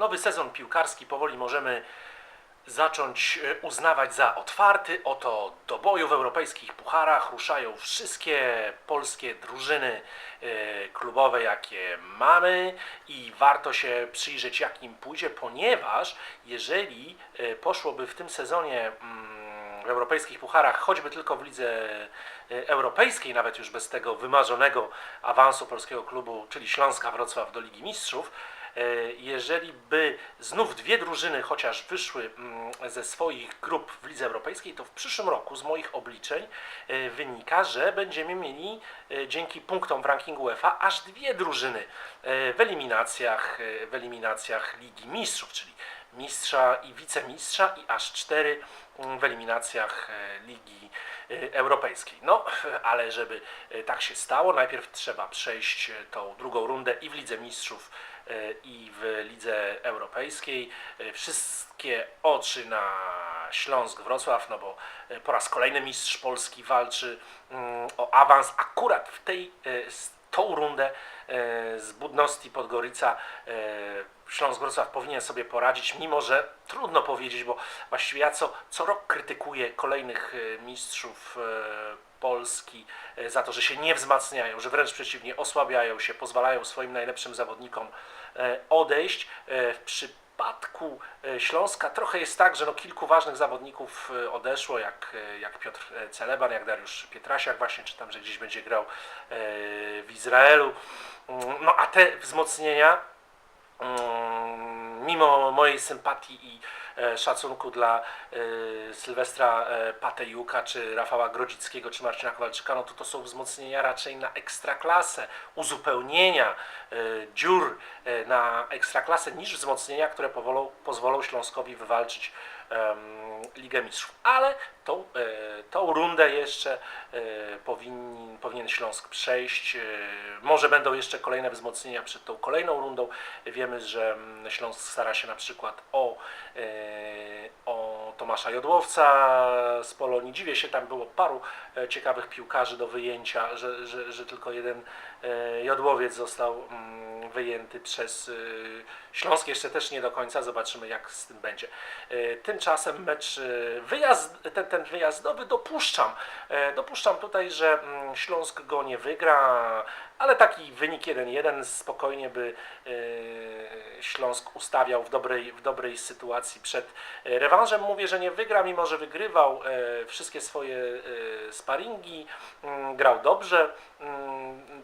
Nowy sezon piłkarski powoli możemy zacząć e, uznawać za otwarty. Oto do boju w europejskich pucharach ruszają wszystkie polskie drużyny e, klubowe, jakie mamy i warto się przyjrzeć, jak im pójdzie, ponieważ jeżeli e, poszłoby w tym sezonie mm, w europejskich pucharach, choćby tylko w lidze europejskiej, nawet już bez tego wymarzonego awansu polskiego klubu, czyli Śląska Wrocław do Ligi Mistrzów, jeżeli by znów dwie drużyny chociaż wyszły mm, ze swoich grup w Lidze Europejskiej, to w przyszłym roku z moich obliczeń e, wynika, że będziemy mieli e, dzięki punktom w rankingu UEFA aż dwie drużyny e, w eliminacjach, e, w eliminacjach Ligi Mistrzów, czyli mistrza i wicemistrza i aż cztery mm, w eliminacjach e, Ligi e, Europejskiej. No, ale żeby e, tak się stało, najpierw trzeba przejść e, tą drugą rundę i w Lidze Mistrzów e, i w Lidze Europejskiej. E, Wszystkie oczy na Śląsk Wrocław, no bo e, po raz kolejny mistrz Polski walczy mm, o awans akurat w tej e, tą rundę e, z Budności Podgorica e, Śląsk Wrocław powinien sobie poradzić, mimo że trudno powiedzieć, bo właściwie ja co, co rok krytykuję kolejnych e, mistrzów e, Polski e, za to, że się nie wzmacniają, że wręcz przeciwnie, osłabiają się, pozwalają swoim najlepszym zawodnikom e, odejść. E, W przypadku e, Śląska trochę jest tak, że no kilku ważnych zawodników e, odeszło, jak, e, jak Piotr e, Celeban, jak Dariusz Pietrasiak właśnie, czytam, że gdzieś będzie grał e, w Izraelu. Mm, No a te wzmocnienia Mm, mimo mojej sympatii i e, szacunku dla e, Sylwestra e, Patejuka, czy Rafała Grodzickiego, czy Marcina Kowalczyka, no to to są wzmocnienia raczej na ekstraklasę, uzupełnienia e, dziur e, na ekstraklasę, niż wzmocnienia, które pozwolą Śląskowi wywalczyć Ligę Mistrzów. Ale tą, e, tą rundę jeszcze e, powinni, powinien Śląsk przejść. E, może będą jeszcze kolejne wzmocnienia przed tą kolejną rundą. Wiemy, że mm, Śląsk stara się na przykład o, o Tomasza Jodłowca z Polonii. Dziwię się, tam było paru ciekawych piłkarzy do wyjęcia, że, że, że tylko jeden Jodłowiec został mm, wyjęty przez e, Śląsk. Jeszcze też nie do końca. Zobaczymy, jak z tym będzie. E, Tymczasem mecz e, wyjazd, ten, ten wyjazdowy dopuszczam. E, Dopuszczam tutaj, że mm, Śląsk go nie wygra, ale taki wynik 1-1 spokojnie by e, Śląsk ustawiał w dobrej, w dobrej sytuacji przed e, rewanżem. Mówię, że nie wygra, mimo że wygrywał e, wszystkie swoje e, sparingi, mm, grał dobrze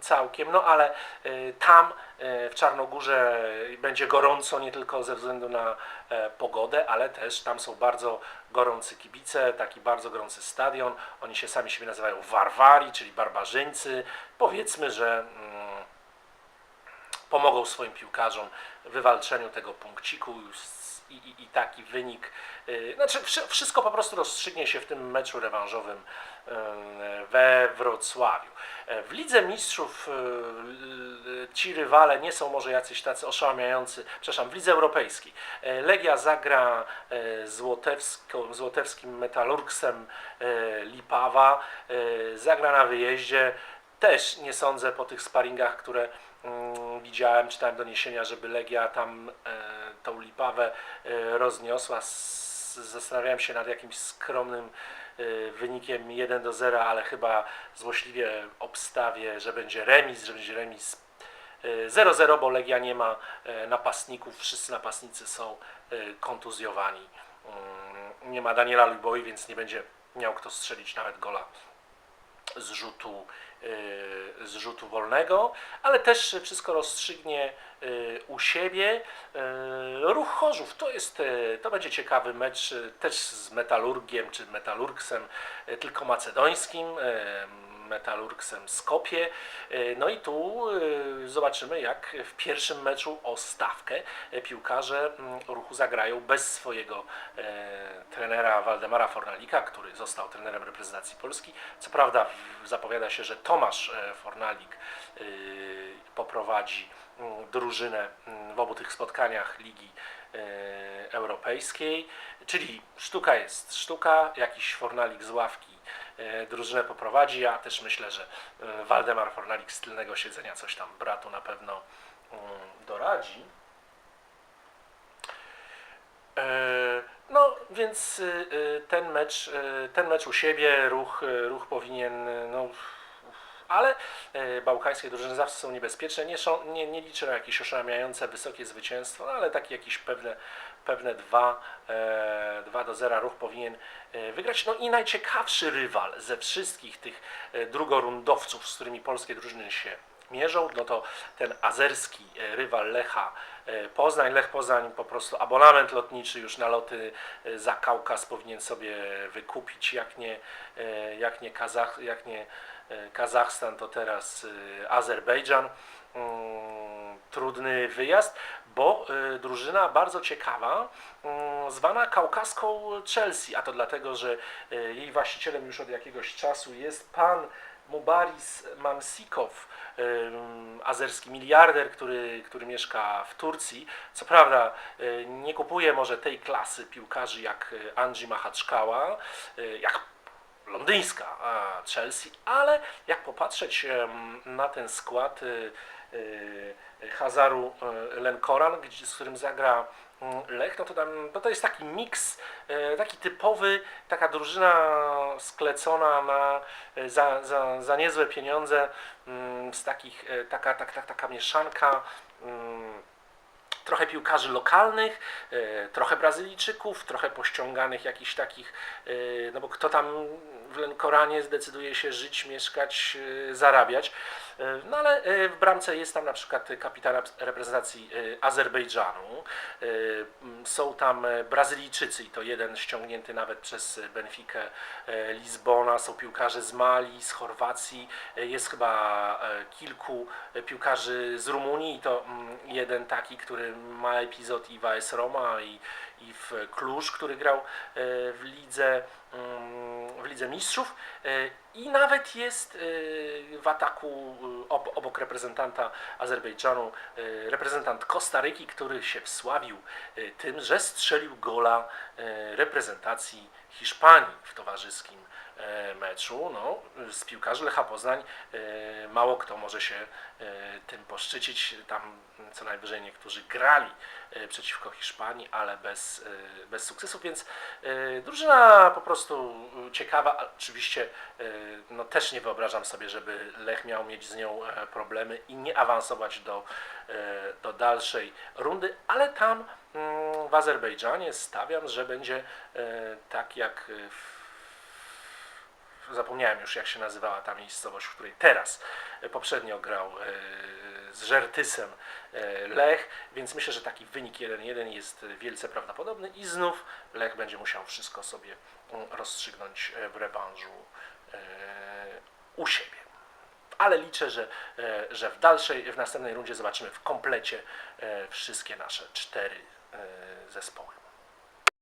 całkiem, no ale e, tam e, w Czarnogórze będzie gorąco nie tylko ze względu na e, pogodę, ale też tam są bardzo gorący kibice, taki bardzo gorący stadion. Oni się sami siebie nazywają Warwari, czyli barbarzyńcy. Powiedzmy, że mm, pomogą swoim piłkarzom w wywalczeniu tego punkciku i, i, i taki wynik. y, Znaczy, wszy- wszystko po prostu rozstrzygnie się w tym meczu rewanżowym y, we Wrocławiu. W Lidze Mistrzów y, ci rywale nie są może jacyś tacy oszałamiający. Przepraszam, w Lidze Europejskiej. Legia zagra złotewskim Metalurgsem Lipawa. Zagra na wyjeździe. Też nie sądzę po tych sparingach, które widziałem, czytałem doniesienia, żeby Legia tam e, tą Lipawę e, rozniosła. Zastanawiałem się nad jakimś skromnym e, wynikiem 1 do 0, ale chyba złośliwie obstawię, że będzie remis, że będzie remis e, 0-0, bo Legia nie ma e, napastników, wszyscy napastnicy są e, kontuzjowani. Mm, Nie ma Daniela Luboi, więc nie będzie miał kto strzelić nawet gola z rzutu, y, z rzutu wolnego, ale też wszystko rozstrzygnie y, u siebie. Y, Ruch Chorzów to jest, to będzie ciekawy mecz też z Metalurgiem czy Metalurgsem, tylko macedońskim. Metalurgsem Skopie. Y, No i tu y, zobaczymy, jak w pierwszym meczu o stawkę y, piłkarze mm, ruchu zagrają bez swojego e, trenera Waldemara Fornalika, który został trenerem reprezentacji Polski. Co prawda zapowiada się, że Tomasz e, Fornalik poprowadzi mm, drużynę mm, w obu tych spotkaniach Ligi e, Europejskiej, czyli sztuka jest sztuka, jakiś Fornalik z ławki e, drużynę poprowadzi. Ja też myślę, że e, Waldemar Fornalik z tylnego siedzenia coś tam bratu na pewno mm, doradzi. E, No, więc ten mecz, ten mecz u siebie, ruch, ruch powinien, no, ale e, bałkańskie drużyny zawsze są niebezpieczne. Nie, nie, nie liczę na jakieś oszałamiające wysokie zwycięstwo, no, ale takie jakieś pewne, pewne 2, e, 2 do 0 ruch powinien e, wygrać. No i najciekawszy rywal ze wszystkich tych e, drugorundowców, z którymi polskie drużyny się mierzą, no to ten azerski e, rywal Lecha e, Poznań. Lech Poznań po prostu abonament lotniczy już na loty e, za Kaukaz powinien sobie wykupić, jak nie, jak nie, Kazach, jak nie Kazachstan, to teraz Azerbejdżan. Mm, Trudny wyjazd, bo drużyna bardzo ciekawa, mm, zwana kaukaską Chelsea, a to dlatego, że jej właścicielem już od jakiegoś czasu jest pan Mubaris Mansikow, azerski miliarder, który, który mieszka w Turcji. Co prawda y, nie kupuje może tej klasy piłkarzy jak y, Andrzej Machaczkała, y, jak londyńska Chelsea, ale jak popatrzeć na ten skład Hazaru y, Lenkoran, z którym zagra mm, Lech, no to, tam, no to jest taki miks, e, taki typowy, taka drużyna sklecona na, e, za, za, za niezłe pieniądze, mm, z takich, e, taka, tak, tak, taka mieszanka mm, trochę piłkarzy lokalnych, e, trochę Brazylijczyków, trochę pościąganych jakichś takich, e, no bo kto tam w Lenkoranie zdecyduje się żyć, mieszkać, e, zarabiać. E, No ale e, w bramce jest tam na przykład kapitan reprezentacji Azerbejdżanu. Są tam Brazylijczycy i to jeden ściągnięty nawet przez Benfikę Lizbona. Są piłkarze z Mali, z Chorwacji. Jest chyba kilku piłkarzy z Rumunii i to jeden taki, który ma epizod i w Roma i, i w Kluż, który grał w lidze, mm, w lidze mistrzów. I nawet jest e, w ataku ob- obok reprezentanta Azerbejdżanu e, reprezentant Kostaryki, który się wsławił tym, że strzelił gola reprezentacji Hiszpanii w towarzyskim meczu. No, z piłkarzy Lecha Poznań mało kto może się tym poszczycić. Tam co najwyżej niektórzy grali przeciwko Hiszpanii, ale bez, bez sukcesu, więc drużyna po prostu ciekawa. Oczywiście no, też nie wyobrażam sobie, żeby Lech miał mieć z nią e, problemy i nie awansować do, e, do dalszej rundy, ale tam mm, w Azerbejdżanie stawiam, że będzie e, tak jak w zapomniałem już jak się nazywała ta miejscowość, w której teraz poprzednio grał z Żertysem Lech, więc myślę, że taki wynik 1-1 jest wielce prawdopodobny i znów Lech będzie musiał wszystko sobie mm, rozstrzygnąć w rewanżu u siebie. Ale liczę, że, e, że w dalszej, w następnej rundzie zobaczymy w komplecie e, wszystkie nasze cztery e, zespoły.